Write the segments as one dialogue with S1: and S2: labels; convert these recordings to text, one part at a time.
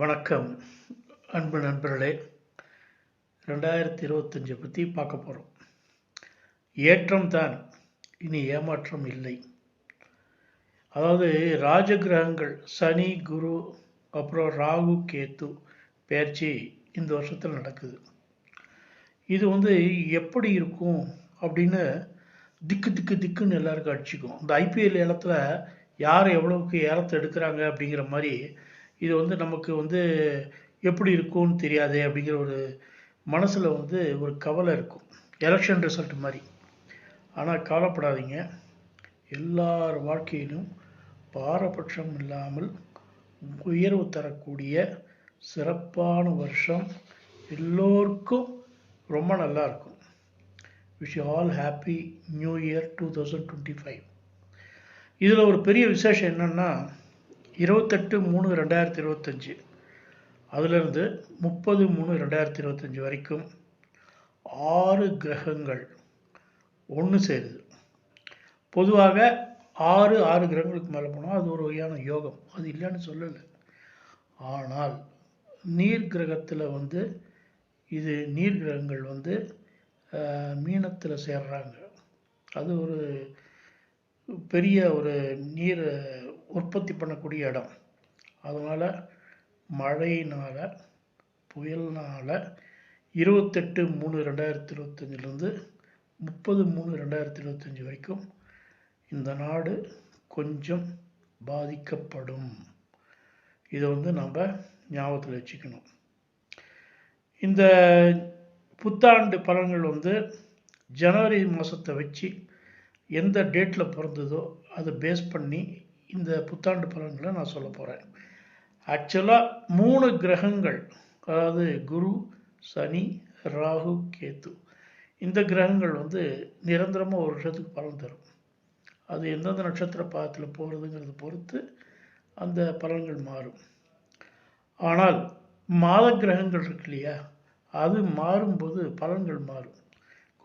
S1: வணக்கம் அன்பு நண்பர்களே. ரெண்டாயிரத்தி இருபத்தஞ்சை பற்றி பார்க்க போகிறோம் ஏற்றம் தான் இனி ஏமாற்றம் இல்லை. அதாவது ராஜகிரகங்கள் சனி குரு அப்புறம் ராகு கேத்து பயிற்சி இந்த வருஷத்தில் நடக்குது. இது வந்து எப்படி இருக்கும் அப்படின்னு திக்கு திக்கு திக்குன்னு எல்லாருக்கும் அடிச்சுக்கும். இந்த ஐபிஎல் ஏலத்தில் யார் எவ்வளவுக்கு ஏலத்தை எடுக்கிறாங்க அப்படிங்கிற மாதிரி இது வந்து நமக்கு வந்து எப்படி இருக்கும்னு தெரியாதே அப்படிங்கிற ஒரு மனசில் வந்து ஒரு கவலை இருக்கும். எலெக்ஷன் ரிசல்ட் மாதிரி. ஆனால் கவலைப்படாதீங்க. எல்லார் வாழ்க்கையிலும் பாரபட்சம் இல்லாமல் உயர்வு தரக்கூடிய சிறப்பான வருஷம் எல்லோருக்கும் ரொம்ப நல்லா இருக்கும். Wish all happy new year two thousand twenty five இதில் ஒரு பெரிய விசேஷம் என்னென்னா இருபத்தெட்டு மூணு ரெண்டாயிரத்தி இருபத்தஞ்சி. அதிலிருந்து முப்பது மூணு ரெண்டாயிரத்தி இருபத்தஞ்சி வரைக்கும் ஆறு கிரகங்கள் ஒன்று சேருது. பொதுவாக ஆறு ஆறு கிரகங்களுக்கு மேலே போனால் அது ஒரு வகையான யோகம். அது இல்லைன்னு சொல்லலை. ஆனால் நீர் கிரகத்தில் வந்து இது நீர் கிரகங்கள் வந்து மீனத்தில் சேர்றாங்க. அது ஒரு பெரிய ஒரு நீர் உற்பத்தி பண்ணக்கூடிய இடம். அதனால் மழையினால் புயல்னால் இருபத்தெட்டு மூணு ரெண்டாயிரத்தி இருபத்தஞ்சிலேருந்து முப்பது மூணு ரெண்டாயிரத்தி இருபத்தஞ்சி வரைக்கும் இந்த நாடு கொஞ்சம் பாதிக்கப்படும். இதை வந்து நம்ம ஞாபகத்தில் வச்சுக்கணும். இந்த புத்தாண்டு பலன்கள் வந்து ஜனவரி மாதத்தை வச்சு எந்த டேட்டில் பிறந்ததோ அதை பேஸ் பண்ணி இந்த புத்தாண்டு பலன்களை நான் சொல்ல போகிறேன் ஆக்சுவலாக மூணு கிரகங்கள் அதாவது குரு சனி ராகு கேத்து இந்த கிரகங்கள் வந்து நிரந்தரமாக ஒரு வருஷத்துக்கு பலன் தரும். அது எந்தெந்த நட்சத்திர பாதத்தில் போகிறதுங்கிறத பொறுத்து அந்த பலன்கள் மாறும். ஆனால் மாத கிரகங்கள் இருக்கு இல்லையா? அது மாறும்போது பலன்கள் மாறும்.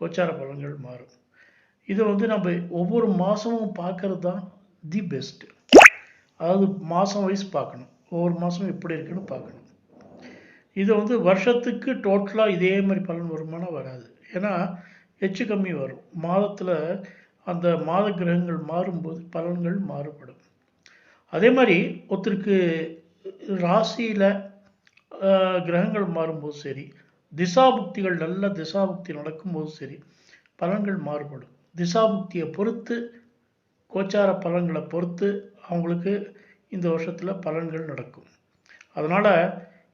S1: கோச்சார பலன்கள் மாறும். இதை வந்து நம்ம ஒவ்வொரு மாதமும் பார்க்கறது தான் தி பெஸ்ட்டு அதாவது மாதம் வைஸ் பார்க்கணும். ஒவ்வொரு மாதமும் எப்படி இருக்குன்னு பார்க்கணும். இதை வந்து வருஷத்துக்கு டோட்டலாக இதே மாதிரி பலன் வருமானா வராது. ஏன்னா எச்சு கம்மி வரும். மாதத்தில் அந்த மாத கிரகங்கள் மாறும்போது பலன்கள் மாறுபடும். அதே மாதிரி ஒருத்தருக்கு ராசியில் கிரகங்கள் மாறும்போது சரி திசாபுக்திகள் நல்ல திசாபுக்தி நடக்கும்போது சரி பலன்கள் மாறுபடும். திசாபுக்தியை பொறுத்து கோச்சார பலன்களை பொறுத்து அவங்களுக்கு இந்த வருஷத்தில் பலன்கள் நடக்கும். அதனால்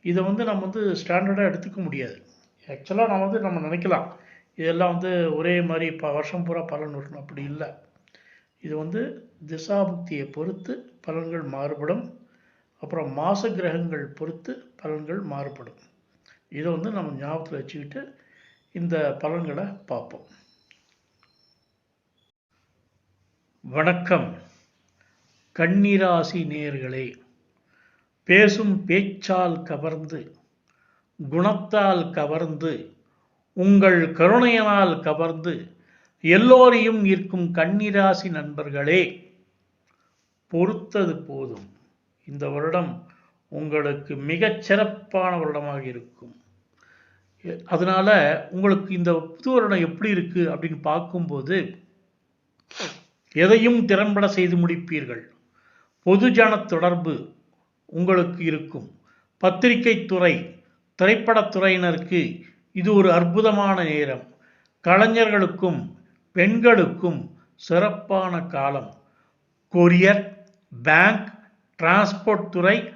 S1: இதை வந்து நம்ம வந்து ஸ்டாண்டர்டாக எடுத்துக்க முடியாது. ஆக்சுவலாக நம்ம வந்து நம்ம நினைக்கலாம். இதெல்லாம் வந்து ஒரே மாதிரி இப்போ வருஷம் பூரா பலன் வரணும். அப்படி இல்லை. இது வந்து திசாபுக்தியை பொறுத்து பலன்கள் மாறுபடும். அப்புறம் மாச கிரகங்கள் பொறுத்து பலன்கள் மாறுபடும். இதை வந்து நம்ம ஞாபகத்தில் வச்சுக்கிட்டு இந்த பலன்களை பார்ப்போம். வணக்கம். கன்னிராசி நேர்களே பேசும் பேச்சால் கவர்ந்து குணத்தால் கவர்ந்து உங்கள் கருணையனால் கவர்ந்து எல்லோரையும் இருக்கும் கன்னிராசி நண்பர்களே பொறுத்தது போதும். இந்த வருடம் உங்களுக்கு மிகச் சிறப்பான வருடமாக இருக்கும். அதனால உங்களுக்கு இந்த புது வருடம் எப்படி இருக்கு அப்படின்னு பார்க்கும்போது எதையும் திறன்பட செய்து முடிப்பீர்கள். பொதுஜன தொடர்பு உங்களுக்கு இருக்கும். பத்திரிகை துறை திரைப்படத்துறையினருக்கு இது ஒரு அற்புதமான நேரம். கலைஞர்களுக்கும் பெண்களுக்கும் சிறப்பான காலம். கொரியர் பேங்க் டிரான்ஸ்போர்ட் துறை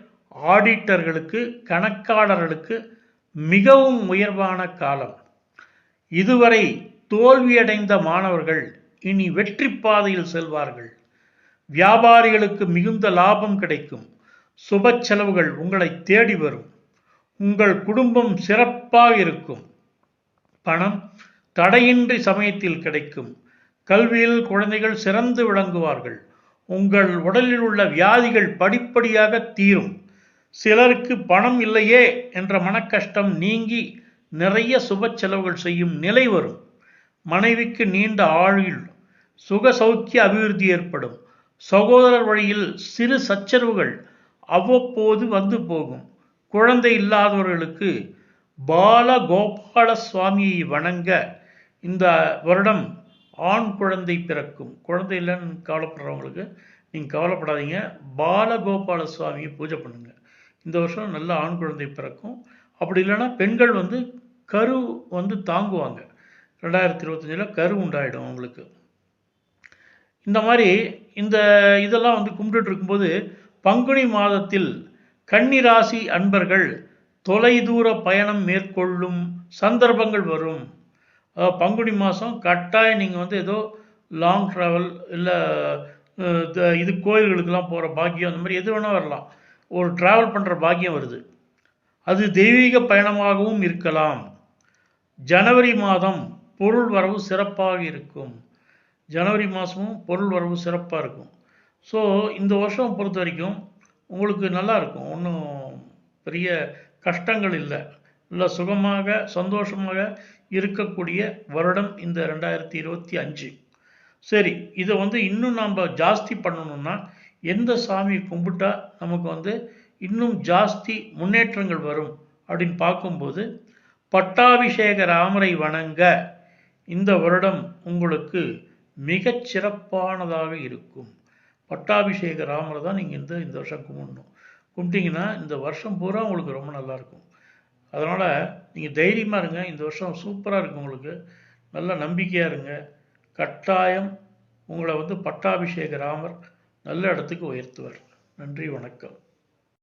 S1: ஆடிட்டர்களுக்கு கணக்காளர்களுக்கு மிகவும் உயர்வான காலம். இதுவரை தோல்வியடைந்த மாணவர்கள் இனி வெற்றி பாதையில் செல்வார்கள். வியாபாரிகளுக்கு மிகுந்த லாபம் கிடைக்கும். சுப செலவுகள் உங்களை தேடி வரும். உங்கள் குடும்பம் சிறப்பாக இருக்கும். பணம் தடையின்றி சமயத்தில் கிடைக்கும். கல்வியில் குழந்தைகள் சிறந்து விளங்குவார்கள். உங்கள் உடலில் உள்ள வியாதிகள் படிப்படியாக தீரும். சிலருக்கு பணம் இல்லையே என்ற மனக்கஷ்டம் நீங்கி நிறைய சுப செலவுகள் செய்யும் நிலை வரும். மனைவிக்கு நீண்ட ஆழில் சுக சௌக்கிய அபிவிருத்தி ஏற்படும். சகோதரர் வழியில் சிறு சச்சரவுகள் அவ்வப்போது வந்து போகும். குழந்தை இல்லாதவர்களுக்கு பாலகோபால சுவாமியை வணங்க இந்த வருடம் ஆண் குழந்தை பிறக்கும். குழந்தை இல்லைன்னு கவலைப்படுறவங்களுக்கு நீங்கள் கவலைப்படாதீங்க. பாலகோபால சுவாமியை பூஜை பண்ணுங்கள் இந்த வருஷம் நல்ல ஆண் குழந்தை பிறக்கும். அப்படி இல்லைன்னா பெண்கள் வந்து கரு வந்து தாங்குவாங்க. ரெண்டாயிரத்தி இருபத்தஞ்சில் கரு உண்டாயிடும் அவங்களுக்கு. இந்த மாதிரி இந்த இதெல்லாம் வந்து கும்பிட்டுட்டு இருக்கும்போது பங்குனி மாதத்தில் கன்னிராசி அன்பர்கள் தொலைதூர பயணம் மேற்கொள்ளும் சந்தர்ப்பங்கள் வரும். பங்குனி மாதம் கட்டாயம் நீங்கள் வந்து ஏதோ லாங் ட்ராவல் இல்லை இது கோயில்களுக்கெல்லாம் போகிற பாக்கியம் அந்த மாதிரி எது வேணால் வரலாம். ஒரு ட்ராவல் பண்ணுற பாக்கியம் வருது. அது தெய்வீக பயணமாகவும் இருக்கலாம். ஜனவரி மாதம் பொருள் வரவு சிறப்பாக இருக்கும். ஜனவரி மாதமும் பொருள் வரவு சிறப்பாக இருக்கும். ஸோ இந்த வருஷம் பொறுத்த வரைக்கும் உங்களுக்கு நல்லா இருக்கும். ஒன்றும் பெரிய கஷ்டங்கள் இல்லை. இல்லை சுகமாக சந்தோஷமாக இருக்கக்கூடிய வருடம் இந்த ரெண்டாயிரத்தி இருபத்தி அஞ்சு. சரி இதை வந்து இன்னும் நாம் ஜாஸ்தி பண்ணணும்னா எந்த சாமியை கும்பிட்டா நமக்கு வந்து இன்னும் ஜாஸ்தி முன்னேற்றங்கள் வரும் அப்படின்னு பார்க்கும்போது பட்டாபிஷேக ராமரை வணங்க. இந்த வருடம் உங்களுக்கு மிகச் சிறப்பானதாக இருக்கும். பட்டாபிஷேக ராமரை தான் நீங்கள் இந்த இந்த வருஷம் கும்பிடணும். கும்பிட்டிங்கன்னா இந்த வருஷம் பூரா உங்களுக்கு ரொம்ப நல்லாயிருக்கும் அதனால் நீங்கள் தைரியமாக இருங்க. இந்த வருஷம் சூப்பராக இருக்கும் உங்களுக்கு. நல்ல நம்பிக்கையாக இருங்க. கட்டாயம் உங்களை வந்து பட்டாபிஷேக ராமர் நல்ல இடத்துக்கு உயர்த்துவார். நன்றி வணக்கம்.